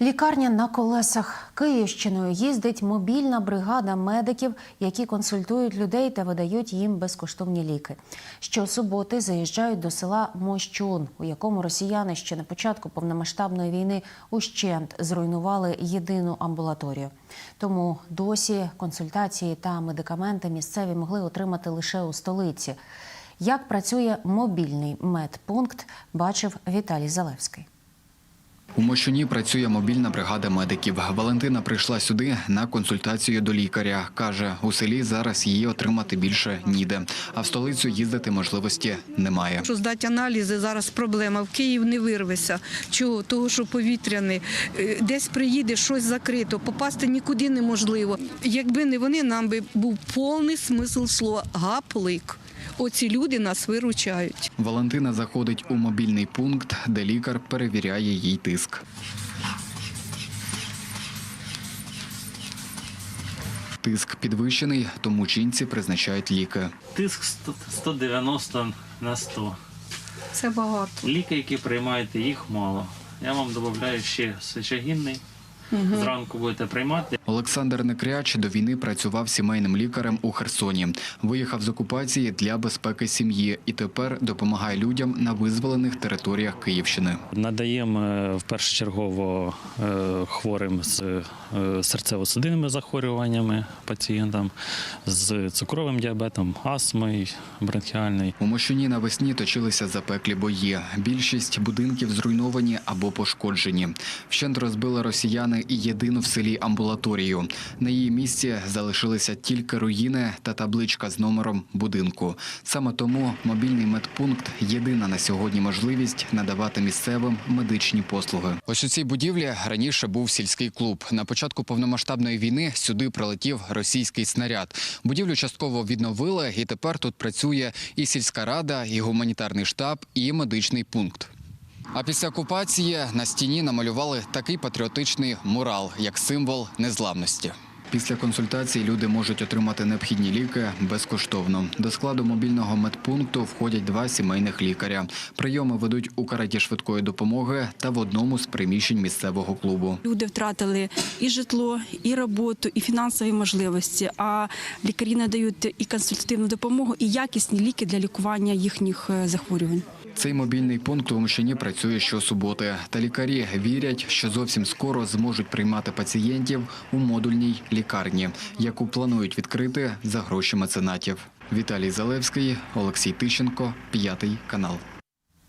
Лікарня на колесах Київщиною їздить мобільна бригада медиків, які консультують людей та видають їм безкоштовні ліки. Щосуботи заїжджають до села Мощун, у якому росіяни ще на початку повномасштабної війни ущент зруйнували єдину амбулаторію. Тому досі консультації та медикаменти місцеві могли отримати лише у столиці. Як працює мобільний медпункт, бачив Віталій Залевський. У Мощуні працює мобільна бригада медиків. Валентина прийшла сюди на консультацію до лікаря. Каже, у селі зараз її отримати більше ніде, а в столицю їздити можливості немає. Що здати аналізи зараз проблема. В Київ не вирвешся. Чого? Того, що повітряний. Е, Десь приїде, щось закрито, попасти нікуди неможливо. Якби не вони, нам би був повний смисл слова гаплик. Оці люди нас виручають. Валентина заходить у мобільний пункт, де лікар перевіряє їй тиск. Тиск підвищений, тому жінці призначають ліки. Тиск 100 190 на 100. Це багато. Ліки, які приймаєте, їх мало. Я вам додаю ще Зранку будете приймати. Олександр Некряч до війни працював сімейним лікарем у Херсоні. Виїхав з окупації для безпеки сім'ї і тепер допомагає людям на визволених територіях Київщини. Надаємо е, впершочергово е, хворим з е, серцево-судинними захворюваннями пацієнтам, з цукровим діабетом, астмою бронхіальною. У Мощуні навесні точилися запеклі бої. Більшість будинків зруйновані або пошкоджені. Вщент розбили росіяни і єдину в селі амбулаторію. На її місці залишилися тільки руїни та табличка з номером будинку. Саме тому мобільний медпункт єдина на сьогодні можливість надавати місцевим медичні послуги. Ось у цій будівлі раніше був сільський клуб. На початку повномасштабної війни сюди прилетів російський снаряд. Будівлю частково відновили, і тепер тут працює і сільська рада, і гуманітарний штаб, і медичний пункт. А після окупації на стіні намалювали такий патріотичний мурал, як символ незламності. Після консультацій люди можуть отримати необхідні ліки безкоштовно. До складу мобільного медпункту входять два сімейних лікаря. Прийоми ведуть у кареті швидкої допомоги та в одному з приміщень місцевого клубу. Люди втратили і житло, і роботу, і фінансові можливості. А лікарі надають і консультативну допомогу, і якісні ліки для лікування їхніх е, захворювань. Цей мобільний пункт у Мщині працює щосуботи. Та лікарі вірять, що зовсім скоро зможуть приймати пацієнтів у модульній лікарні, яку планують відкрити за гроші меценатів. Віталій Залевський, Олексій Тищенко, п'ятий канал.